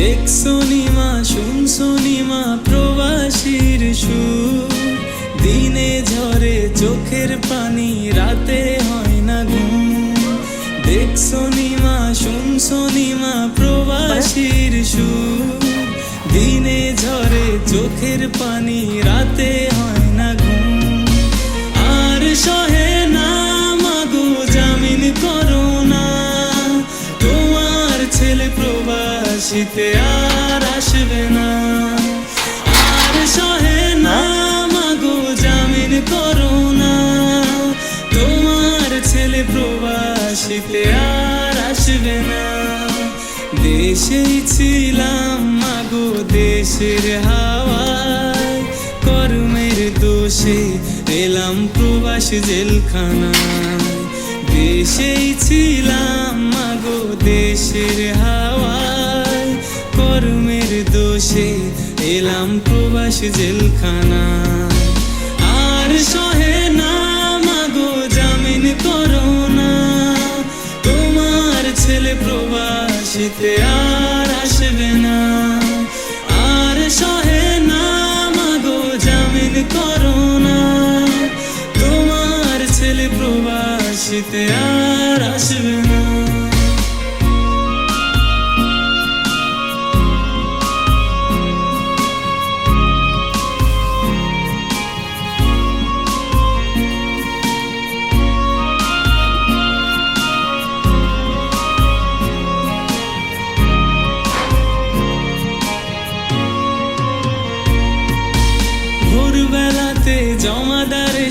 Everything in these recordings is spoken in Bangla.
দেখছনি মা শুনছনি মা প্রবাসীর সুর। দিনে ঝরে চোখের পানি, রাতে হয় না ঘুম। দেখছনি মা শুনছনি মা প্রবাসীর সুর। দিনে ঝরে চোখের পানি, রাতে হয় না ঘুম। প্রবাসীতে আর আসবে না। আর সহে না, মাগো, জামিন করো না। তোমার ছেলে প্রবাসীতে আর আসবে না। দেশেই ছিলাম, মাগো, দেশের হাওয়ায়। কর্মের দোষে এলাম প্রবাস জেলখানা দেশেই ছিলাম, মাগো, দেশের হাওয়ায়। এলাম প্রবাস জেলখানায়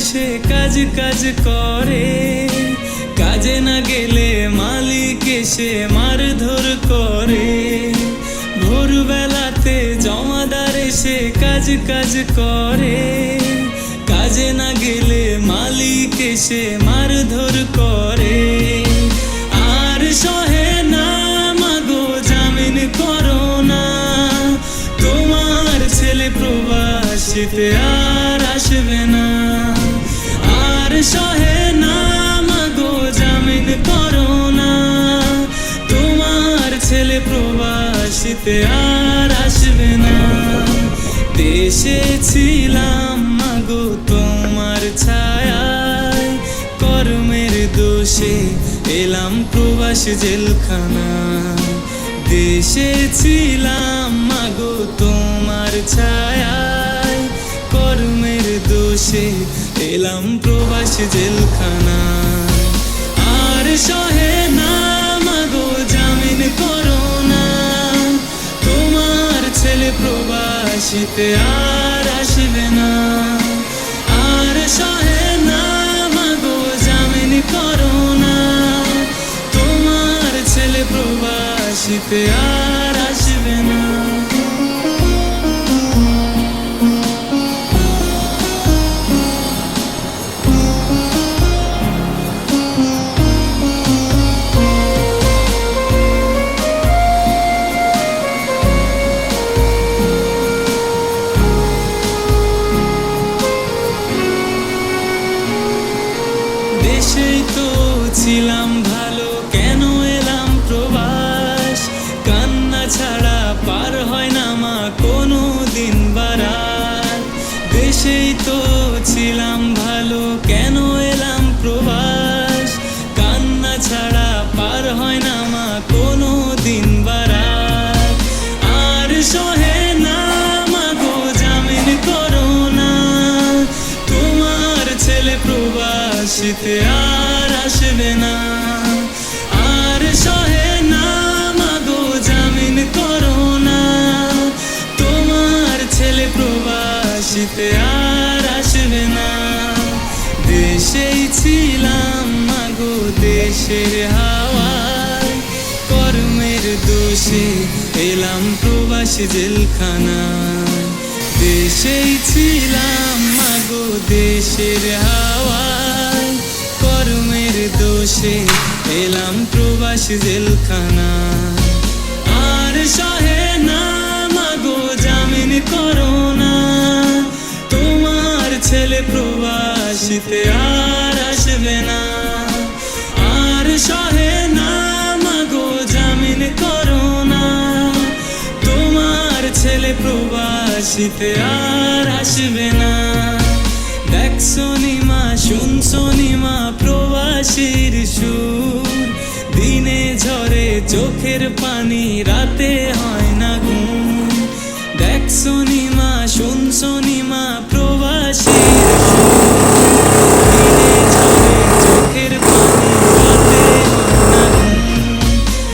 এসে কাজ কাজ করে। কাজে না গেলে মালিক এসে মারধর করে। ভোরবেলাতে জমাদার এসে কাজ কাজ করে। কাজে না গেলে মালিক এসে মারধর করে। আর সহে না, মাগো, জামিন করো না। তোমার ছেলে আর প্রবাসীতে আর আসবে না। দেশে ছিলাম মাগো তোমার ছায়ায়। কর্মের দোষে এলাম প্রবাস জেলখানা দেশে ছিলাম মাগো তোমার ছায়ায়। কর্মের দোষে এলাম প্রবাস জেলখানা আর সহে না মাগো জামিন করো প্রবাসীতে আর আসবে না। আর সহে না, মাগো জামিন করো না তোমার ছেলে প্রবাসীতে আর তো ছিলাম ভালো, কেন এলাম প্রবাস? কান্না ছাড়া পার হয় না মা কোনো দিন বারাত। দেশেই তো ছিলাম ভালো, কেন এলাম প্রবাস? কান্না ছাড়া পার হয় না মা কোনো দিন বারাত। আর সহে না মাগো জামিন করো তোমার ছেলে প্রবাসীতে আর আসবে না। আর সহে মাগো জামিন করো তোমার ছেলে প্রবাসীতে আর আসবে না। দেশেই ছিলাম মাগো দেশের হাওয়ায়। কর্মের দোষে এলাম প্রবাসী জেলখানা দেশেই ছিলাম মাগো দেশের কর্মের দোষে এলাম প্রবাসী জেলখানা। আর সহে না মাগো জামিন করো না। তোমার ছেলে প্রবাসীতে আর আসবে না। আর সহে না মাগো জামিন করো না। তোমার ছেলে প্রবাসীতে আর আসবে না। দেখছ চোখের পানি রাতে হয়।